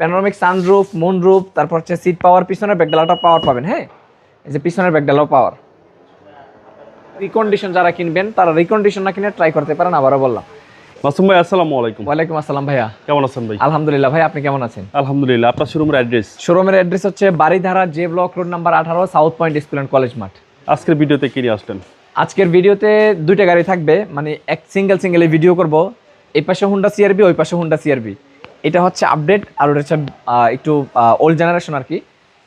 Panoramic sunroof moonroof তারপর হচ্ছে seat পাওয়ার পিছনের ব্যাকডালাটা পাওয়ার পাবেন হ্যাঁ? এই যে পিছনের ব্যাকডালাও পাওয়ার রিকন্ডিশন যারা কিনবেন তারা রিকন্ডিশন না কিনে ট্রাই করতে পারেন আবারও বললাম। মাসুম ভাই আসসালামু আলাইকুম। ওয়ালাইকুম আসসালাম ভাইয়া। কেমন আছেন ভাই? আলহামদুলিল্লাহ ভাই আপনি কেমন আছেন? আলহামদুলিল্লাহ আপনার শোরুমের অ্যাড্রেস শোরুমের অ্যাড্রেস হচ্ছে Baridhara J block road number আঠারো south point school and college মাঠ। আজকের ভিডিওতে কি নিয়ে আসলেন? আজকের ভিডিওতে দুইটা গাড়ি থাকবে মানে এক সিঙ্গেল সিঙ্গেলে ভিডিও করব। এই পাশে হুন্ডা সিআরবি ওই পাশে হুন্ডা সিআরবি এটা হচ্ছে আপডেট আর ওটা হচ্ছে একটু ওল্ড জেনারেশন আর কি।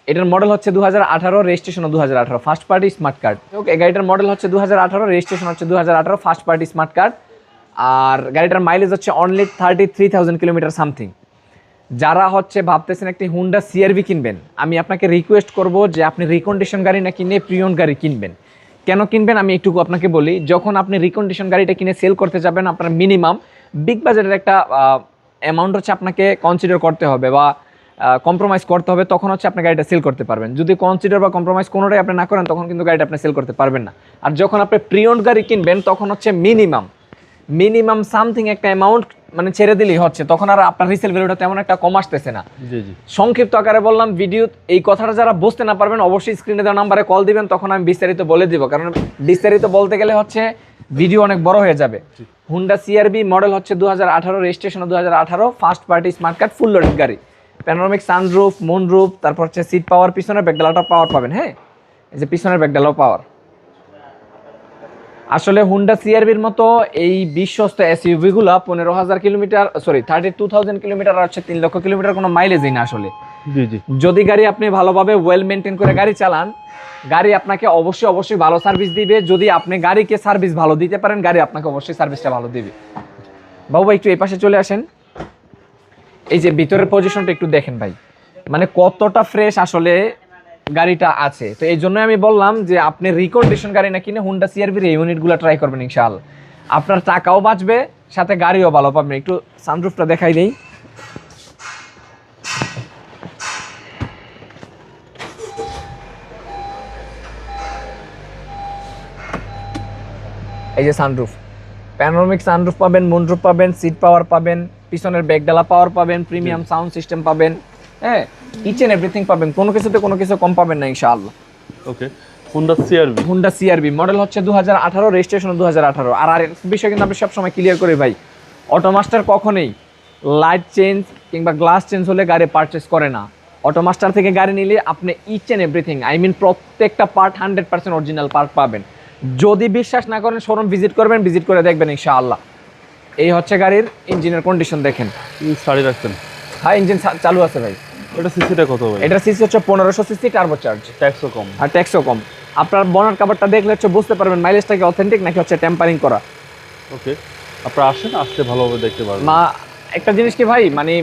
এটার মডেল হচ্ছে দু হাজার আঠারো রেজিস্ট্রেশন দু হাজার আঠারো first party smart card okay গাড়িটার মডেল হচ্ছে দু হাজার আঠারো রেজিস্ট্রেশন হচ্ছে দু হাজার আঠারো ফার্স্ট পার্টি স্মার্ট কার্ড আর গাড়িটার মাইলেজ হচ্ছে only thirty three thousand kilometre something যারা হচ্ছে ভাবতেছেন একটি হুন্ডা সিআরভি কিনবেন, আমি আপনাকে রিকোয়েস্ট করব যে আপনি রিকন্ডিশন গাড়ি না কিনে প্রিয়ন গাড়ি কিনবেন। কেন কিনবেন? আমি একটু আপনাকে বলি, যখন আপনি রিকন্ডিশন গাড়িটা কিনে সেল করতে যাবেন, আপনার মিনিমাম বিগ বাজারের একটা অ্যামাউন্ট হচ্ছে আপনাকে কনসিডার করতে হবে বা কম্প্রোমাইজ করতে হবে তখন হচ্ছে আপনি গাড়িটা সেল করতে পারবেন। যদি কনসিডার বা কম্প্রোমাইজ কোনোটাই আপনি না করেন তখন কিন্তু গাড়িটা আপনি সেল করতে পারবেন না। আর যখন আপনি প্রিয়ন গাড়ি কিনবেন তখন হচ্ছে মিনিমাম মিনিমাম সামথিং একটা অ্যামাউন্ট মানে ছেড়ে দিলেই হচ্ছে তখন আর আপনার রিসেল ভ্যালুটা তেমন একটা কম আসতেছে না। সংক্ষিপ্ত আকারে বললাম ভিডিও এই কথাটা যারা বুঝতে না পারবেন অবশ্যই স্ক্রিনে দেওয়া নাম্বারে কল দিবেন তখন আমি বিস্তারিত বলে দিব। কারণ বিস্তারিত বলতে গেলে হচ্ছে ভিডিও অনেক বড় হয়ে যাবে। হুন্ডা সিআরবি মডেল হচ্ছে দু হাজার আঠারো রেজিস্ট্রেশন দু হাজার আঠারো first party smart card full loaded গাড়ি। প্যানোরামিক সানরুফ মুনরুফ তারপর হচ্ছে সিট পাওয়ার পিছনের ব্যাকডালাটা পাওয়ার পাবেন হ্যাঁ? এই যে পিছনের ব্যাকডালাও পাওয়ার আসলে হুন্ডা সিআরবির মতো এই বিশ্বস্ত এসইউভি গুলা পনেরো হাজার kilometre sorry thirty two thousand kilometre হচ্ছে তিন লক্ষ কিলোমিটার কোনো মাইলেজই না আসলে। যদি গাড়ি আপনি ভালোভাবে ওয়েল মেনটেন করে গাড়ি চালান, গাড়ি আপনাকে অবশ্যই অবশ্যই ভালো সার্ভিস দিবে। যদি আপনি গাড়িকে সার্ভিস ভালো দিতে পারেন, গাড়ি আপনাকে অবশ্যই সার্ভিসটা ভালো দিবে। বাবু ভাই, একটু এই পাশে চলে আসেন। এই যে ভিতরের পজিশনটা একটু দেখেন ভাই। মানে কতটা ফ্রেশ আসলে গাড়িটা আছে। তো এই জন্য আমি বললাম যে আপনি রিকন্ডিশন গাড়ি না কিনে হুন্ডা সিআরবির এই ইউনিটগুলো ট্রাই করবেন ইনশাল আপনার টাকাও বাঁচবে, সাথে গাড়িও ভালো পাবেন। একটু সানরুফটা দেখাই দেই। এই যে সানরুফ প্যানোরামিক সানরুফ পাবেন মুনরুফ পাবেন সিট পাওয়ার পাবেন পিছনের ব্যাকডালা পাওয়ার পাবেন প্রিমিয়াম সাউন্ড সিস্টেম পাবেন হ্যাঁ? ইচ এভরিথিং পাবেন কোনো কিছুতে কোনো কিছু কম পাবেন না ইনশাআল্লাহ। Okay Honda CRV Honda CRV model হচ্ছে দু হাজার আঠারো রেজিস্ট্রেশন দু হাজার আঠারো। আর আর বিষয় কিন্তু আমি সবসময় ক্লিয়ার করি ভাই অটোমাস্টার কখনোই লাইট চেঞ্জ কিংবা গ্লাস চেঞ্জ হলে গাড়ি পারচেস করে না। অটোমাস্টার থেকে গাড়ি নিলে আপনি each and everything I mean প্রত্যেকটা part hundred percent original part পাবেন। যদি বিশ্বাস না করেন শোরুম ভিজিট করবেন ভিজিট করে দেখবেন ইনশাআল্লাহ। এই হচ্ছে গাড়ির ইঞ্জিনের কন্ডিশন দেখেন। শাড়ি রাখছেন? হ্যাঁ ইঞ্জিন চালু আছে ভাই। এটা সিসিটা কত ভাই? এটা সিসি হচ্ছে পনেরোশো সিসি টার্বো চার্জ ট্যাক্সও কম। আর ট্যাক্সও কম। আপনার বনার কাভারটা দেখলে হচ্ছে বুঝতে পারবেন মাইলেজটা কি অথেন্টিক নাকি হচ্ছে টেম্পারিং করা। ওকে আপনারা আসেন আসতে ভালোভাবে দেখতে পারবেন। মা একটা জিনিস কি ভাই মানে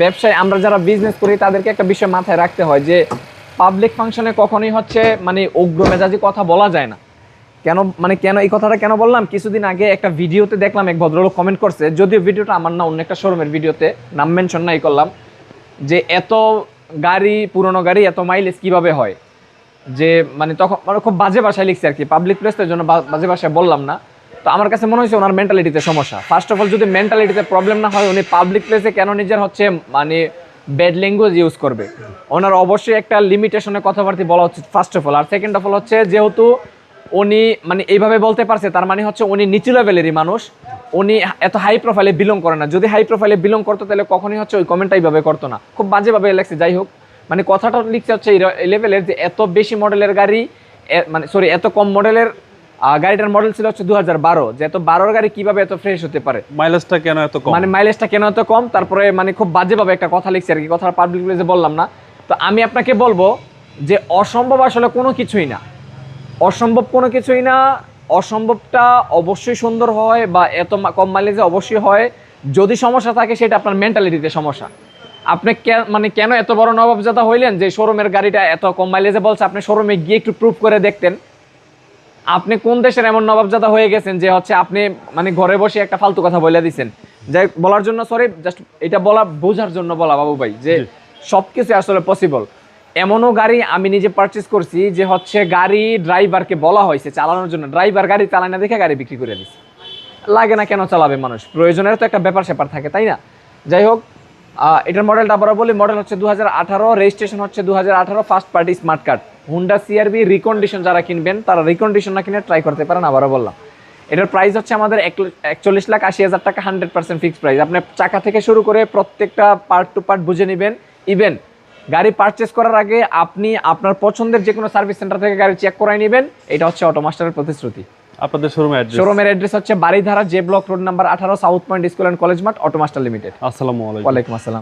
ব্যবসায় আমরা যারা বিজনেস করি তাদেরকে একটা বিষয় মাথায় রাখতে হয় যে পাবলিক ফাংশনে কখনোই হচ্ছে মানে উগ্র মেজাজি কথা বলা যায় না। কেন মানে কেন এই কথাটা কেন বললাম? কিছুদিন আগে একটা ভিডিওতে দেখলাম এক ভদ্রলোক কমেন্ট করছে, যদিও ভিডিওটা আমার না, অন্য একটা শোরুমের ভিডিওতে নাম মেনশন নাই করলাম, যে এত গাড়ি, পুরনো গাড়ি, এত মাইলেজ কীভাবে হয়? যে মানে তখন মানে খুব বাজে ভাষায় লিখছে আর কি পাবলিক প্লেস তো জন্য বাজে ভাষায় বললাম না। তো আমার কাছে মনে হয়েছে ওনার মেন্টালিটিতে সমস্যা। ফার্স্ট অফ অল যদি মেন্টালিটিতে প্রবলেম না হয়, উনি পাবলিক প্লেসে কেন নিজের হচ্ছে মানে ব্যাড ল্যাঙ্গুয়েজ ইউজ করবে? ওনার অবশ্যই একটা লিমিটেশনে কথাবার্তা বলা উচিত ফার্স্ট অফ অল আর সেকেন্ড অফ অল হচ্ছে, যেহেতু উনি মানে এইভাবে বলতে পারছে তার মানে হচ্ছে উনি নিচু লেভেলেরই মানুষ। উনি এত হাই প্রোফাইলে বিলং করে না। যদি হাই প্রোফাইলে বিলং করতো তাহলে কখনই হচ্ছে ওই কমেন্টটা এইভাবে করতো না। খুব বাজেভাবে লেখছে যাই হোক। মানে কথাটা লিখছে হচ্ছে এই লেভেলের যে এত বেশি মডেলের গাড়ি মানে সরি এত কম মডেলের গাড়িটার মডেল ছিল হচ্ছে দু হাজার বারো। যে এত বারোর গাড়ি কীভাবে এত ফ্রেশ হতে পারে? মাইলেজটা কেন এত কম? মানে মাইলেজটা কেন এত কম? তারপরে মানে খুব বাজেভাবে একটা কথা লিখছে আর কি। কথা পাবলিক প্লেসে বললাম না। তো আমি আপনাকে বলব যে অসম্ভব আসলে কোনো কিছুই না। অসম্ভব কোনো কিছুই না। অসম্ভবটা অবশ্যই সুন্দর হয় বা এত কম মাইলেজে অবশ্যই হয়। যদি সমস্যা থাকে সেটা আপনার মেন্টালিটিতে সমস্যা। আপনি মানে কেন এত বড় নবাবজাদা হইলেন যে শোরুমের গাড়িটা এত কম মাইলেজে বলছে? আপনি শোরুমে গিয়ে একটু প্রুফ করে দেখতেন। আপনি কোন দেশের এমন নবাবজাদা হয়ে গেছেন যে হচ্ছে আপনি মানে ঘরে বসে একটা ফালতু কথা বলে দিছেন? যাই বলার জন্য সরি জাস্ট এটা বলা বোঝার জন্য বলা বাবু ভাই যে সব সবকিছু আসলে পসিবল এমনও গাড়ি আমি নিজে পারচেস করছি যে হচ্ছে গাড়ি ড্রাইভারকে বলা হয়েছে চালানোর জন্য। ড্রাইভার গাড়ি চালায় না দেখে গাড়ি বিক্রি করে দিচ্ছে লাগে না কেন চালাবে মানুষ? প্রয়োজনের তো একটা ব্যাপার স্যাপার থাকে, তাই না? যাই হোক এটার মডেলটা আবার বলি মডেল হচ্ছে দু হাজার আঠারো রেজিস্ট্রেশন হচ্ছে দু হাজার আঠারো first party smart card Honda CRV recondition যারা কিনবেন, তারা রিকন্ডিশন না কিনে ট্রাই করতে পারেন, আবারও বললাম। এটার প্রাইস হচ্ছে আমাদের একচল্লিশ লাখ আশি হাজার টাকা হান্ড্রেড পার্সেন্ট ফিক্সড প্রাইস আপনি চাকা থেকে শুরু করে প্রত্যেকটা পার্ট টু পার্ট বুঝে নেবেন। ইভেন গাড়ি পারচেস করার আগে আপনি আপনার পছন্দের যে কোনো সার্ভিস সেন্টার থেকে গাড়ি চেক করাই নেবেন। এটা হচ্ছে অটোমাস্টারের প্রতিশ্রুতি। আপনাদের শোরুমের অ্যাড্রেস শোরুমের অ্যাড্রেস হচ্ছে Baridhara J block road number আঠারো South Point school and college মাঠ অটোমাস্টার লিমিটেড আসসালামু আলাইকুম। ওয়ালাইকুম আসসালাম।